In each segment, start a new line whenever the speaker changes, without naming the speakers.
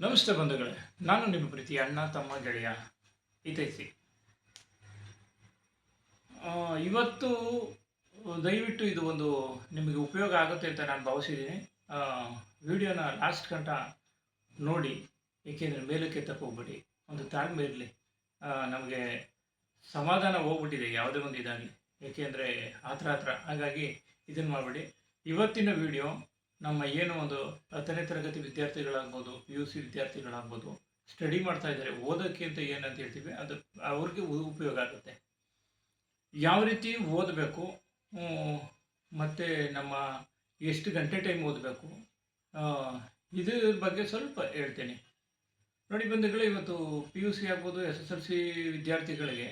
ನಮಸ್ತೆ ಬಂಧುಗಳೇ ನಾನು ನಿಮ್ಮ ಪ್ರೀತಿ ಅಣ್ಣ ತಮ್ಮ ಗೆಳೆಯ ಇತೈತಿ ಆ, ಇವತ್ತು ದಯವಿಟ್ಟು ಇದು ಒಂದು ನಿಮಗೆ ಉಪಯೋಗ ಆಗುತ್ತೆ ಅಂತ ನಾನು ಭಾವಿಸಿದ್ದೀನಿ. ವಿಡಿಯೋನ ಲಾಸ್ಟ್ ಗಂಟ ನೋಡಿ ಏಕೆಂದರೆ ಮೇಲಕ್ಕೆ ತಕ್ಕೋಗ್ಬಿಡಿ ಒಂದು ತಾಳ್ಮೆ ಇರಲಿ. ನಮಗೆ ಸಮಾಧಾನ ಹೋಗ್ಬಿಟ್ಟಿದೆ ಯಾವುದೇ ಒಂದು ಇದಾಗಲಿ. ಏಕೆಂದರೆ ಹತ್ರ ಹತ್ರ ಹಾಗಾಗಿ ಇದನ್ನು ಮಾಡಿಬಿಡಿ. ಇವತ್ತಿನ ವಿಡಿಯೋ ನಮ್ಮ ಏನು ಒಂದು ಹತ್ತನೇ ತರಗತಿ ವಿದ್ಯಾರ್ಥಿಗಳಾಗ್ಬೋದು ಪಿ ಯು ಸಿ ವಿದ್ಯಾರ್ಥಿಗಳಾಗ್ಬೋದು ಸ್ಟಡಿ ಮಾಡ್ತಾ ಇದ್ದಾರೆ ಓದೋಕ್ಕೆ ಅಂತ ಏನಂತ ಹೇಳ್ತೀವಿ, ಅದು ಅವ್ರಿಗೆ ಉಪಯೋಗ ಆಗುತ್ತೆ. ಯಾವ ರೀತಿ ಓದಬೇಕು ಮತ್ತು ನಮ್ಮ ಎಷ್ಟು ಗಂಟೆ ಟೈಮ್ ಓದಬೇಕು ಇದ್ರ ಬಗ್ಗೆ ಸ್ವಲ್ಪ ಹೇಳ್ತೇನೆ. ನೋಡಿ ಬಂಧುಗಳೇ, ಇವತ್ತು ಪಿ ಯು ಸಿ ಆಗ್ಬೋದು ಎಸ್ ಎಸ್ ಎಲ್ ಸಿ ವಿದ್ಯಾರ್ಥಿಗಳಿಗೆ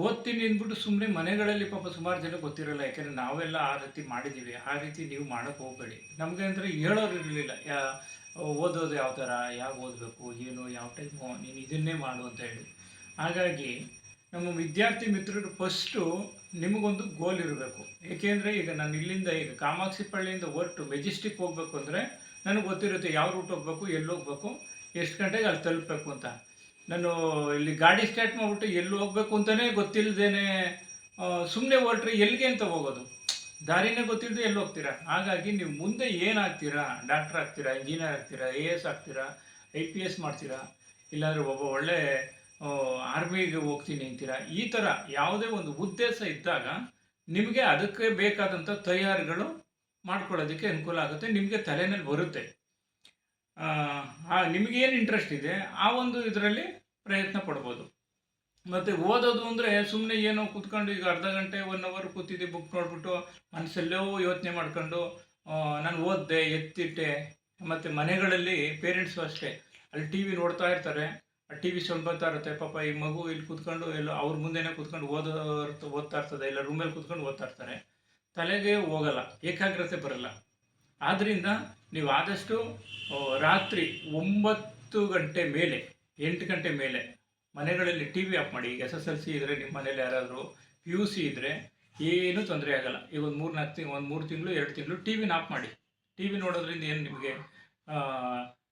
ಓದ್ತೀನಿ ಅಂದ್ಬಿಟ್ಟು ಸುಮ್ಮನೆ ಮನೆಗಳಲ್ಲಿ ಪಾಪ ಸುಮಾರು ಜನ ಗೊತ್ತಿರಲ್ಲ, ಯಾಕೆಂದ್ರೆ ನಾವೆಲ್ಲ ಆ ರೀತಿ ಮಾಡಿದ್ದೀವಿ ಆ ರೀತಿ ನೀವು ಮಾಡೋಕೆ ಹೋಗಬೇಡಿ. ನಮಗೆ ಅಂದರೆ ಹೇಳೋರು ಇರಲಿಲ್ಲ. ಯಾ, ಓದೋದು ಯಾವ ಥರ ಯಾವ ಓದಬೇಕು, ಏನು, ಯಾವ ಟೈಮು ನೀನು ಇದನ್ನೇ ಮಾಡು ಅಂತ ಹೇಳಿ. ಹಾಗಾಗಿ ನಮ್ಮ ವಿದ್ಯಾರ್ಥಿ ಮಿತ್ರರು ಫಸ್ಟು ನಿಮಗೊಂದು ಗೋಲ್ ಇರಬೇಕು. ಏಕೆಂದರೆ ಈಗ ನಾನು ಇಲ್ಲಿಂದ ಈಗ ಕಾಮಾಕ್ಷಿ ಪಳ್ಳಿಯಿಂದ ಹೊರಟು ಮೆಜೆಸ್ಟಿಕ್ ಹೋಗಬೇಕು ಅಂದರೆ ನನಗೆ ಗೊತ್ತಿರುತ್ತೆ ಯಾವ ರೂಟ್ ಹೋಗಬೇಕು, ಎಲ್ಲಿ ಹೋಗಬೇಕು, ಎಷ್ಟು ಗಂಟೆಗೆ ಅಲ್ಲಿ ತಲುಪಬೇಕು ಅಂತ. ನಾನು ಇಲ್ಲಿ ಗಾಡಿ ಸ್ಟಾರ್ಟ್ ಮಾಡಿಬಿಟ್ಟು ಎಲ್ಲಿ ಹೋಗ್ಬೇಕು ಅಂತಲೇ ಗೊತ್ತಿಲ್ಲದೇನೆ ಸುಮ್ಮನೆ ಹೊರಟ್ರೆ ಎಲ್ಲಿಗೆ ಅಂತ ಹೋಗೋದು. ದಾರಿನೇ ಗೊತ್ತಿಲ್ಲದೆ ಎಲ್ಲಿ ಹೋಗ್ತೀರಾ? ಹಾಗಾಗಿ ನೀವು ಮುಂದೆ ಏನಾಗ್ತೀರಾ? ಡಾಕ್ಟರ್ ಆಗ್ತೀರಾ? ಇಂಜಿನಿಯರ್ ಆಗ್ತೀರಾ? ಎ ಎಸ್ ಆಗ್ತೀರಾ? ಐ ಪಿ ಎಸ್ ಮಾಡ್ತೀರಾ? ಇಲ್ಲಾಂದರೆ ಒಬ್ಬ ಒಳ್ಳೆ ಆರ್ಮಿಗೆ ಹೋಗ್ತೀನಿ ಅಂತೀರಾ? ಈ ಥರ ಯಾವುದೇ ಒಂದು ಉದ್ದೇಶ ಇದ್ದಾಗ ನಿಮಗೆ ಅದಕ್ಕೆ ಬೇಕಾದಂಥ ತಯಾರಿಗಳು ಮಾಡ್ಕೊಳ್ಳೋದಕ್ಕೆ ಅನುಕೂಲ ಆಗುತ್ತೆ, ನಿಮಗೆ ತಲೆನಲ್ಲಿ ಬರುತ್ತೆ. ನಿಮಗೇನು ಇಂಟ್ರೆಸ್ಟ್ ಇದೆ, ಆ ಒಂದು ಇದರಲ್ಲಿ ಪ್ರಯತ್ನ ಪಡ್ಬೋದು. ಮತ್ತು ಓದೋದು ಅಂದರೆ ಸುಮ್ಮನೆ ಏನೋ ಕೂತ್ಕೊಂಡು ಈಗ ಅರ್ಧ ಗಂಟೆ ಒನ್ ಅವರ್ ಕೂತಿದ್ದೆ ಬುಕ್ ನೋಡಿಬಿಟ್ಟು ಮನಸ್ಸಲ್ಲೋ ಯೋಚನೆ ಮಾಡ್ಕೊಂಡು ನಾನು ಓದಿದೆ, ಎತ್ತಿಟ್ಟೆ. ಮತ್ತು ಮನೆಗಳಲ್ಲಿ ಪೇರೆಂಟ್ಸು ಅಷ್ಟೇ. ಅಲ್ಲಿ ಟಿ ವಿ ನೋಡ್ತಾ ಇರ್ತಾರೆ, ಆ ಟಿ ವಿ ಸೌಂಡ್ ಬರ್ತಾ ಇರುತ್ತೆ. ಪಾಪ ಈ ಮಗು ಇಲ್ಲಿ ಕೂತ್ಕೊಂಡು ಎಲ್ಲ ಅವ್ರ ಮುಂದೆನೇ ಕೂತ್ಕೊಂಡು ಓದೋ ಓದ್ತಾ ಇರ್ತದೆ. ಇಲ್ಲ ರೂಮಲ್ಲಿ ಕೂತ್ಕೊಂಡು ಓದ್ತಾ ಇರ್ತಾರೆ. ತಲೆಗೆ ಹೋಗಲ್ಲ, ಏಕಾಗ್ರತೆ ಬರಲ್ಲ. ಆದ್ದರಿಂದ ನೀವು ಆದಷ್ಟು ರಾತ್ರಿ ಒಂಬತ್ತು ಗಂಟೆ ಮೇಲೆ, ಎಂಟು ಗಂಟೆ ಮೇಲೆ ಮನೆಗಳಲ್ಲಿ ಟಿ ವಿ ಆಫ್ ಮಾಡಿ ಈಗ ಎಸ್ ಎಸ್ ಎಲ್ ಸಿ ಇದ್ದರೆ ನಿಮ್ಮ ಮನೇಲಿ ಯಾರಾದರೂ ಪಿ ಯು ಸಿ ಇದ್ದರೆ ಏನೂ ತೊಂದರೆ ಆಗೋಲ್ಲ. ಈಗ ಒಂದು ಮೂರು ನಾಲ್ಕು ತಿಂಗಳು ಒಂದು ಮೂರು ತಿಂಗಳು, ಎರಡು ತಿಂಗಳು ಟಿ ವಿನ ಆಫ್ ಮಾಡಿ. ಟಿ ವಿ ನೋಡೋದ್ರಿಂದ ಏನು ನಿಮಗೆ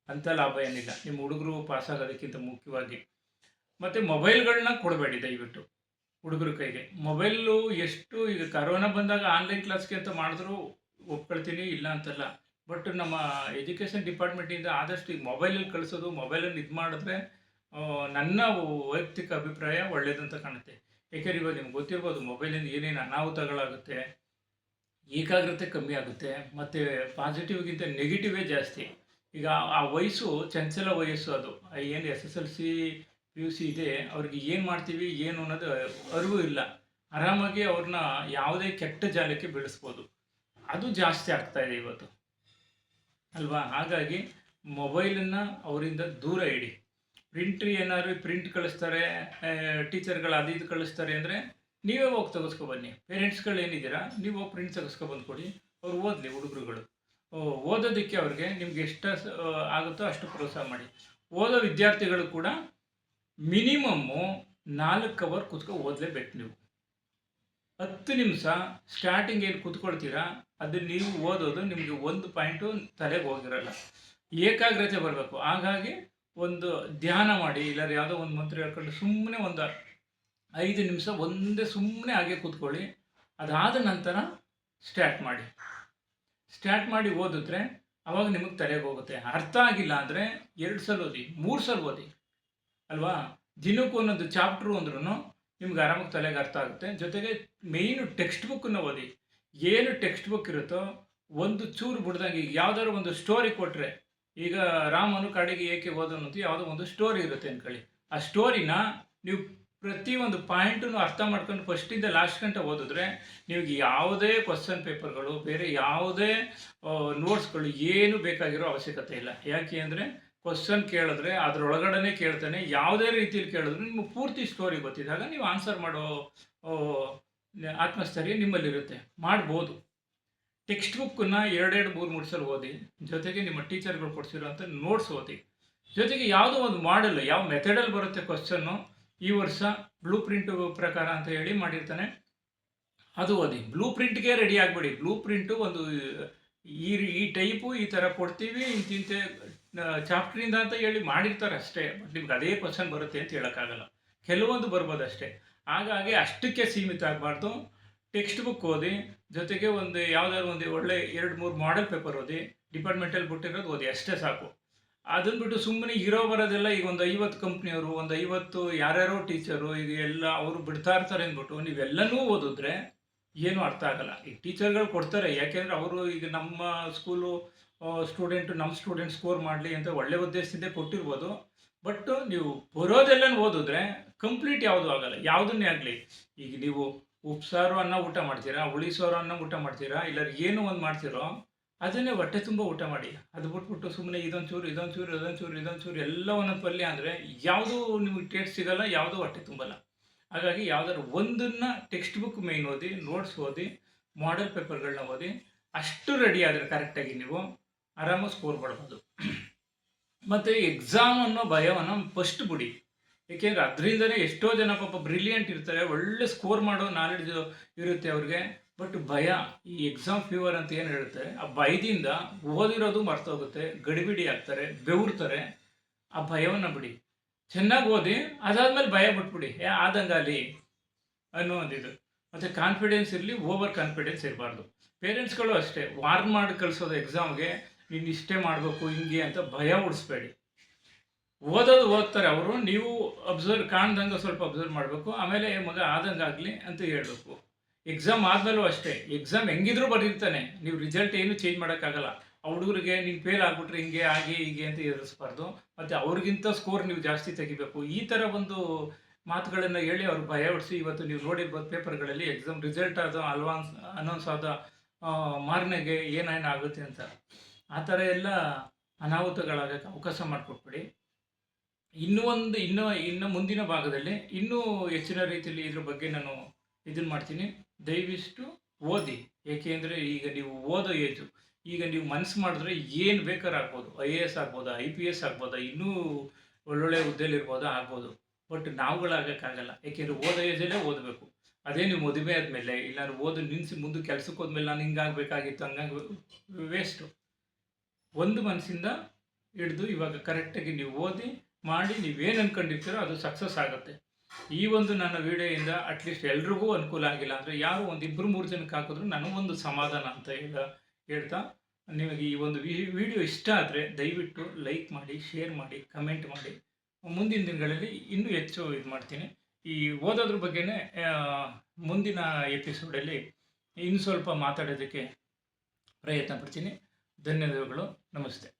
ಅಂಥ ಲಾಭ ಏನಿಲ್ಲ. ನಿಮ್ಮ ಹುಡುಗರು ಪಾಸ್ ಆಗೋದಕ್ಕಿಂತ ಮುಖ್ಯವಾಗಿ. ಮತ್ತು ಮೊಬೈಲ್ಗಳನ್ನ ಕೊಡಬೇಡಿ ದಯವಿಟ್ಟು, ಹುಡುಗರ ಕೈಗೆ. ಮೊಬೈಲು ಎಷ್ಟು, ಈಗ ಕರೋನಾ ಬಂದಾಗ ಆನ್ಲೈನ್ ಕ್ಲಾಸ್ಗೆ ಅಂತ ಮಾಡಿದ್ರು ಒಪ್ಕೊಳ್ತೀನಿ, ಇಲ್ಲ ಅಂತಲ್ಲ. ಬಟ್ ನಮ್ಮ ಎಜುಕೇಷನ್ ಡಿಪಾರ್ಟ್ಮೆಂಟಿಂದ ಆದಷ್ಟು ಈಗ ಮೊಬೈಲಲ್ಲಿ ಕಳಿಸೋದು ಮೊಬೈಲಲ್ಲಿ ಇದು ಮಾಡಿದ್ರೆ ನನ್ನ ವೈಯಕ್ತಿಕ ಅಭಿಪ್ರಾಯ ಒಳ್ಳೇದಂತ ಕಾಣುತ್ತೆ. ಏಕೆಂದ್ರೆ ಇವಾಗ ನಿಮ್ಗೆ ಗೊತ್ತಿರ್ಬೋದು ಮೊಬೈಲಿಂದ ಏನೇನು ಅನಾಹುತಗಳಾಗುತ್ತೆ, ಏಕಾಗ್ರತೆ ಕಮ್ಮಿ ಆಗುತ್ತೆ, ಮತ್ತು ಪಾಸಿಟಿವ್ಗಿಂತ ನೆಗೆಟಿವೇ ಜಾಸ್ತಿ. ಈಗ ಆ- ವಯಸ್ಸು, ಚಂಚಲ ವಯಸ್ಸು ಅದು. ಏನು S S L C P U C ಇದೆ, ಅವ್ರಿಗೆ ಏನು ಮಾಡ್ತೀವಿ, ಏನು ಅನ್ನೋದು ಅರಿವು ಇಲ್ಲ. ಆರಾಮಾಗಿ ಅವ್ರನ್ನ ಯಾವುದೇ ಕೆಟ್ಟ ಜಾಲಕ್ಕೆ ಬೆಳೆಸ್ಬೋದು. ಅದು ಜಾಸ್ತಿ ಆಗ್ತಾ ಇದೆ ಇವತ್ತು. ಅಲ್ವಾ? ಹಾಗಾಗಿ ಮೊಬೈಲನ್ನು ಅವರಿಂದ ದೂರ ಇಡಿ. ಪ್ರಿಂಟ್ ಏನಾದ್ರು ಪ್ರಿಂಟ್ ಕಳಿಸ್ತಾರೆ ಟೀಚರ್ಗಳು ಅದು ಇದು ಕಳಿಸ್ತಾರೆ ಅಂದರೆ ನೀವೇ ಹೋಗಿ ತೆಗೆಸ್ಕೊ ಬನ್ನಿ. ಪೇರೆಂಟ್ಸ್ಗಳು ಏನಿದ್ದೀರಾ, ನೀವು ಹೋಗಿ ಪ್ರಿಂಟ್ ತೆಗೆಸ್ಕೊ ಬಂದು ಕೊಡಿ ಅವ್ರು ಓದಲಿ, ಹುಡುಗರುಗಳು. ಓದೋದಕ್ಕೆ ಅವ್ರಿಗೆ ನಿಮ್ಗೆ ಎಷ್ಟು ಆಗುತ್ತೋ ಅಷ್ಟು ಪ್ರೋತ್ಸಾಹ ಮಾಡಿ. ಓದೋ ವಿದ್ಯಾರ್ಥಿಗಳು ಕೂಡ ಮಿನಿಮಮ್ಮು ನಾಲ್ಕು ಅವರ್ ಕೂತ್ಕೊ ಓದಲೇಬೇಕು ನೀವು. ಹತ್ತು ನಿಮಿಷ ಸ್ಟಾರ್ಟಿಂಗ್ ಏನು ಕೂತ್ಕೊಳ್ತೀರಾ, ಅದನ್ನ ನೀವು ಓದೋದು ನಿಮಗೆ ಒಂದು ಪಾಯಿಂಟು ತಲೆಗೆ ಹೋಗಿರಲ್ಲ. ಏಕಾಗ್ರತೆ ಬರಬೇಕು. ಹಾಗಾಗಿ ಒಂದು ಧ್ಯಾನ ಮಾಡಿ, ಇಲ್ಲಾದ್ರೆ ಯಾವುದೋ ಒಂದು ಮಂತ್ರ ಹೇಳ್ಕೊಂಡು ಸುಮ್ಮನೆ ಒಂದು ಐದು ನಿಮಿಷ ಒಂದೇ ಸುಮ್ಮನೆ ಹಾಗೆ ಕೂತ್ಕೊಳ್ಳಿ. ಅದಾದ ನಂತರ ಸ್ಟಾರ್ಟ್ ಮಾಡಿ. ಸ್ಟಾರ್ಟ್ ಮಾಡಿ ಓದಿದ್ರೆ ಅವಾಗ ನಿಮಗೆ ತಲೆಗೆ ಹೋಗುತ್ತೆ. ಅರ್ಥ ಆಗಿಲ್ಲ ಅಂದರೆ ಎರಡು ಸಲ ಓದಿ, ಮೂರು ಸಲ ಓದಿ. ಅಲ್ವಾ? ದಿನಕ್ಕೂ ಒಂದೊಂದು ಚಾಪ್ಟ್ರು ಅಂದ್ರೂ ನಿಮ್ಗೆ ಆರಾಮಾಗಿ ತಲೆಗೆ ಅರ್ಥ ಆಗುತ್ತೆ. ಜೊತೆಗೆ ಮೇಯ್ನು ಟೆಕ್ಸ್ಟ್ ಬುಕ್ಕನ್ನು ಓದಿ. ಏನು ಟೆಕ್ಸ್ಟ್ ಬುಕ್ ಇರುತ್ತೋ, ಒಂದು ಚೂರು ಬಿಡ್ದಂಗೆ ಈಗ ಯಾವ್ದಾದ್ರು ಒಂದು ಸ್ಟೋರಿ ಕೊಟ್ಟರೆ ಈಗ ರಾಮನು ಕಡೆಗೆ ಏಕೆ ಓದೋನು ಅಂತ ಯಾವುದೋ ಒಂದು ಸ್ಟೋರಿ ಇರುತ್ತೆ ಅಂದ್ಕೊಳ್ಳಿ ಆ ಸ್ಟೋರಿನ ನೀವು ಪ್ರತಿಯೊಂದು ಪಾಯಿಂಟನ್ನು ಅರ್ಥ ಮಾಡ್ಕೊಂಡು ಫಸ್ಟಿಂದ ಲಾಸ್ಟ್ ಗಂಟೆ ಓದಿದ್ರೆ, ನಿಮಗೆ ಯಾವುದೇ ಕ್ವಶನ್ ಪೇಪರ್ಗಳು ಬೇರೆ ಯಾವುದೇ ನೋಟ್ಸ್ಗಳು ಏನು ಬೇಕಾಗಿರೋ ಅವಶ್ಯಕತೆ ಇಲ್ಲ. ಯಾಕೆ ಅಂದರೆ ಕ್ವಶನ್ ಕೇಳಿದ್ರೆ, ಅದರೊಳಗಡೆನೆ ಕೇಳ್ತಾನೆ. ಯಾವುದೇ ರೀತಿಯಲ್ಲಿ ಕೇಳಿದ್ರು ನಿಮ್ಗೆ ಪೂರ್ತಿ ಸ್ಟೋರಿ ಗೊತ್ತಿದ್ದಾಗ ನೀವು ಆನ್ಸರ್ ಮಾಡೋ ಆತ್ಮಸ್ಥೈರ್ಯ ನಿಮ್ಮಲ್ಲಿರುತ್ತೆ. ಮಾಡ್ಬೋದು. ಟೆಕ್ಸ್ಟ್ ಬುಕ್ಕನ್ನು ಎರಡೆರಡು ಮೂರು ಮೂರು ಸಲ ಓದಿ, ಜೊತೆಗೆ ನಿಮ್ಮ ಟೀಚರ್ಗಳು ಕೊಡಿಸಿರೋಂಥ ನೋಟ್ಸ್ ಓದಿ. ಜೊತೆಗೆ ಯಾವುದೋ ಒಂದು ಮಾಡೆಲ್ ಯಾವ ಮೆಥಡಲ್ಲಿ ಬರುತ್ತೆ ಕ್ವಶನ್ನು ಈ ವರ್ಷ ಬ್ಲೂ ಪ್ರಿಂಟ್ ಪ್ರಕಾರ ಅಂತ ಹೇಳಿ ಮಾಡಿರ್ತಾನೆ. ಅದು ಓದಿ. ಬ್ಲೂ ಪ್ರಿಂಟ್ಗೆ ರೆಡಿ ಆಗಬೇಡಿ. ಬ್ಲೂ ಪ್ರಿಂಟು ಒಂದು, ಈ ಈ ಟೈಪು ಈ ಥರ ಕೊಡ್ತೀವಿ, ಇಂತಿಂತೆ ಚಾಪ್ಟ್ರಿಂದ ಅಂತ ಹೇಳಿ ಮಾಡಿರ್ತಾರೆ ಅಷ್ಟೇ ಬಟ್ ನಿಮ್ಗೆ ಅದೇ ಕ್ವಶನ್ ಬರುತ್ತೆ ಅಂತ ಹೇಳೋಕ್ಕಾಗಲ್ಲ. ಕೆಲವೊಂದು ಬರ್ಬೋದು ಅಷ್ಟೇ ಹಾಗಾಗಿ ಅಷ್ಟಕ್ಕೆ ಸೀಮಿತ ಆಗಬಾರ್ದು. ಟೆಕ್ಸ್ಟ್ ಬುಕ್ ಓದಿ, ಜೊತೆಗೆ ಒಂದು ಯಾವ್ದಾದ್ರು ಒಂದು ಒಳ್ಳೆ ಎರಡು ಮೂರು ಮಾಡೆಲ್ ಪೇಪರ್ ಓದಿ ಡಿಪಾರ್ಟ್ಮೆಂಟಲ್ಲಿ ಬಿಟ್ಟಿರೋದು ಓದಿ, ಅಷ್ಟೇ ಸಾಕು. ಅದನ್ನ ಬಿಟ್ಟು ಸುಮ್ಮನೆ ಇರೋ ಬರೋದೆಲ್ಲ ಈಗ ಒಂದು ಐವತ್ತು ಕಂಪ್ನಿಯವರು ಒಂದು ಐವತ್ತು ಯಾರ್ಯಾರೋ ಟೀಚರು ಈಗ ಎಲ್ಲ ಅವರು ಬಿಡ್ತಾ ಇರ್ತಾರೆ ಅಂದ್ಬಿಟ್ಟು ನೀವೆಲ್ಲನೂ ಓದಿದ್ರೆ ಏನೂ ಅರ್ಥ ಆಗಲ್ಲ. ಈ ಟೀಚರ್ಗಳು ಕೊಡ್ತಾರೆ, ಯಾಕೆಂದರೆ ಅವರು ಈಗ ನಮ್ಮ ಸ್ಕೂಲು ಸ್ಟೂಡೆಂಟು ನಮ್ಮ ಸ್ಟೂಡೆಂಟ್ ಸ್ಕೋರ್ ಮಾಡಲಿ ಅಂತ ಒಳ್ಳೆ ಉದ್ದೇಶದಿಂದ ಕೊಟ್ಟಿರ್ಬೋದು. ಬಟ್ ನೀವು ಬರೋದೆಲ್ಲ ಓದಿದ್ರೆ ಕಂಪ್ಲೀಟ್ ಯಾವುದು ಆಗಲ್ಲ. ಯಾವುದನ್ನೇ ಆಗಲಿ. ಈಗ ನೀವು ಉಪ್ಸಾರು ಅನ್ನ ಊಟ ಮಾಡ್ತೀರಾ ಉಳಿಸೋರು ಅನ್ನ ಊಟ ಮಾಡ್ತೀರಾ, ಇಲ್ಲ ಏನು ಒಂದು ಮಾಡ್ತೀರೋ, ಅದನ್ನೇ ಹೊಟ್ಟೆ ತುಂಬ ಊಟ ಮಾಡಿ. ಅದು ಬಿಟ್ಬಿಟ್ಟು ಸುಮ್ಮನೆ ಇದೊಂದು ಚೂರು ಇದೊಂದು ಚೂರು ಇದೊಂದು ಚೂರು ಇದೊಂದು ಚೂರು ಎಲ್ಲ ಒಂದೊಂದು ಪಲ್ಯ ಅಂದರೆ ಯಾವುದೂ ನಿಮಗೆ ಟೇಸ್ಟ್ ಸಿಗಲ್ಲ, ಯಾವುದೂ ಹೊಟ್ಟೆ ತುಂಬಲ್ಲ. ಹಾಗಾಗಿ ಯಾವುದಾದ್ರು ಒಂದನ್ನು ಟೆಕ್ಸ್ಟ್ ಬುಕ್ ಮೇನ್ ಓದಿ ನೋಟ್ಸ್ ಓದಿ ಮಾಡೆಲ್ ಪೇಪರ್ಗಳನ್ನ ಓದಿ, ಅಷ್ಟು ರೆಡಿ ಆದರೆ ಕರೆಕ್ಟಾಗಿ ನೀವು ಆರಾಮಾಗಿ ಸ್ಕೋರ್ ಮಾಡ್ಬೋದು. ಮತ್ತು ಎಕ್ಸಾಮ್ ಅನ್ನೋ ಭಯವನ್ನು ಫಸ್ಟ್ ಬಿಡಿ. ಏಕೆಂದರೆ ಅದರಿಂದನೇ ಎಷ್ಟೋ ಜನ ಪಾಪ ಬ್ರಿಲಿಯಂಟ್ ಇರ್ತಾರೆ, ಒಳ್ಳೆ ಸ್ಕೋರ್ ಮಾಡೋ ನಾಲೆಡ್ಜ್ ಇರುತ್ತೆ ಅವ್ರಿಗೆ. ಬಟ್ ಭಯ, ಈ ಎಕ್ಸಾಮ್ ಫೀವರ್ ಅಂತ ಏನು ಹೇಳ್ತಾರೆ, ಆ ಭಯದಿಂದ ಓದಿರೋದು ಮರ್ತೋಗುತ್ತೆ, ಗಡಿಬಿಡಿ ಆಗ್ತಾರೆ ಬೆವರ್ತಾರೆ ಆ ಭಯವನ್ನು ಬಿಡಿ. ಚೆನ್ನಾಗಿ ಓದಿ, ಅದಾದಮೇಲೆ ಭಯ ಬಿಟ್ಬಿಡಿ. ಏ ಆದಂಗಾಲಿ ಅನ್ನೋ ಇದು. ಮತ್ತು ಕಾನ್ಫಿಡೆನ್ಸ್ ಇರಲಿ ಓವರ್ ಕಾನ್ಫಿಡೆನ್ಸ್ ಇರಬಾರ್ದು. ಪೇರೆಂಟ್ಸ್ಗಳು ಅಷ್ಟೇ ವಾರ್ನ್ ಮಾಡಿ ಕಳಿಸೋದು ಎಕ್ಸಾಮ್ಗೆ ನೀನು ಇಷ್ಟೇ ಮಾಡಬೇಕು, ಹಿಂಗೆ ಅಂತ ಭಯ ಉಡಿಸ್ಬೇಡಿ ಓದೋದು ಓದ್ತಾರೆ ಅವರು, ನೀವು ಅಬ್ಸರ್ವ್ ಕಾಣ್ದಂಗೆ ಸ್ವಲ್ಪ ಅಬ್ಸರ್ವ್ ಮಾಡಬೇಕು, ಆಮೇಲೆ ಮಗ ಆದಂಗೆ ಆಗಲಿ ಅಂತ ಹೇಳಬೇಕು. ಎಕ್ಸಾಮ್ ಆದಮೇಲೂ ಅಷ್ಟೇ ಎಕ್ಸಾಮ್ ಹೆಂಗಿದ್ರೂ ಬರೀರ್ತಾನೆ ನೀವು ರಿಸಲ್ಟ್ ಏನು ಚೇಂಜ್ ಮಾಡೋಕ್ಕಾಗಲ್ಲ. ಆ ಹುಡುಗರಿಗೆ ನೀನು ಫೇಲ್ ಆಗ್ಬಿಟ್ರೆ ಹಿಂಗೆ, ಹಾಗೆ, ಹೀಗೆ ಅಂತ ಎದುರಿಸ್ಬಾರ್ದು, ಮತ್ತು ಅವ್ರಿಗಿಂತ ಸ್ಕೋರ್ ನೀವು ಜಾಸ್ತಿ ತೆಗಿಬೇಕು. ಈ ಥರ ಒಂದು ಮಾತುಗಳನ್ನು ಹೇಳಿ ಅವ್ರು ಭಯ ಹೊಡಿಸಿ, ಇವತ್ತು ನೀವು ನೋಡಿರ್ಬೋದು ಪೇಪರ್ಗಳಲ್ಲಿ ಎಕ್ಸಾಮ್ ರಿಸಲ್ಟ್ ಆದ ಅಲ್ವಾನ್ಸ್ ಅನೌನ್ಸ್ ಆದ ಮಾರ್ನೆಗೆ ಏನೇನು ಆಗುತ್ತೆ ಅಂತ. ಆ ಥರ ಎಲ್ಲ ಅನಾಹುತಗಳಾಗಕ್ಕೆ ಅವಕಾಶ ಮಾಡಿಕೊಟ್ಬಿಡಿ. ಇನ್ನೂ ಒಂದು, ಇನ್ನೂ, ಇನ್ನು ಮುಂದಿನ ಭಾಗದಲ್ಲಿ ಇನ್ನೂ ಹೆಚ್ಚಿನ ರೀತಿಯಲ್ಲಿ ಇದ್ರ ಬಗ್ಗೆ ನಾನು ಇದನ್ನು ಮಾಡ್ತೀನಿ. ದಯವಿಷ್ಟು ಓದಿ. ಏಕೆಂದರೆ ಈಗ ನೀವು ಓದೋ ಏಜು. ಈಗ ನೀವು ಮನಸ್ಸು ಮಾಡಿದ್ರೆ ಏನು ಬೇಕಾದ್ರೆ ಆಗ್ಬೋದು. ಐ ಎ ಎಸ್ ಆಗ್ಬೋದಾ, ಐ ಪಿ ಎಸ್ ಆಗ್ಬೋದಾ, ಇನ್ನೂ ಒಳ್ಳೊಳ್ಳೆ ಹುದ್ದೆಲಿರ್ಬೋದಾ ಆಗ್ಬೋದು. ಬಟ್ ನಾವುಗಳಾಗೋಕ್ಕಾಗಲ್ಲ ಏಕೆಂದರೆ ಓದೋ ಏಜಲ್ಲೇ ಓದಬೇಕು. ಅದೇ ನೀವು ಮದುವೆ ಆದಮೇಲೆ ಇಲ್ಲಾಂದ್ರೆ ಓದು ನಿಲ್ಲಿಸಿ ಮುಂದೆ ಕೆಲಸಕ್ಕೆ ಹೋದ್ಮೇಲೆ ನಾನು ಹಿಂಗಾಗಬೇಕಾಗಿತ್ತು, ಹಂಗಾಗಿ ವೇಸ್ಟು. ಒಂದು ಮನಸ್ಸಿಂದ ಹಿಡಿದು ಇವಾಗ ಕರೆಕ್ಟಾಗಿ ನೀವು ಓದಿ ಮಾಡಿ ನೀವೇನು ಅಂದ್ಕೊಂಡಿರ್ತೀರೋ ಅದು ಸಕ್ಸಸ್ ಆಗುತ್ತೆ. ಈ ಒಂದು ನನ್ನ ವಿಡಿಯೋಯಿಂದ ಅಟ್ಲೀಸ್ಟ್ ಎಲ್ರಿಗೂ ಅನುಕೂಲ ಆಗಿಲ್ಲ ಅಂದರೆ ಯಾರು ಒಂದು ಇಬ್ಬರು ಮೂರು ಜನಕ್ಕೆ ಹಾಕಿದ್ರು ನನಗೊಂದು ಸಮಾಧಾನ ಅಂತ ಹೇಳ, ಹೇಳ್ತಾ ನಿಮಗೆ ಈ ಒಂದು ವಿಡಿಯೋ ಇಷ್ಟ ಆದರೆ ದಯವಿಟ್ಟು ಲೈಕ್ ಮಾಡಿ ಶೇರ್ ಮಾಡಿ ಕಮೆಂಟ್ ಮಾಡಿ. ಮುಂದಿನ ದಿನಗಳಲ್ಲಿ ಇನ್ನೂ ಹೆಚ್ಚು ಇದು ಮಾಡ್ತೀನಿ. ಈ ಓದೋದ್ರ ಬಗ್ಗೆನೇ ಮುಂದಿನ ಎಪಿಸೋಡಲ್ಲಿ ಇನ್ನು ಸ್ವಲ್ಪ ಮಾತಾಡೋದಕ್ಕೆ ಪ್ರಯತ್ನ ಪಡ್ತೀನಿ. ಧನ್ಯವಾದಗಳು. ನಮಸ್ತೆ.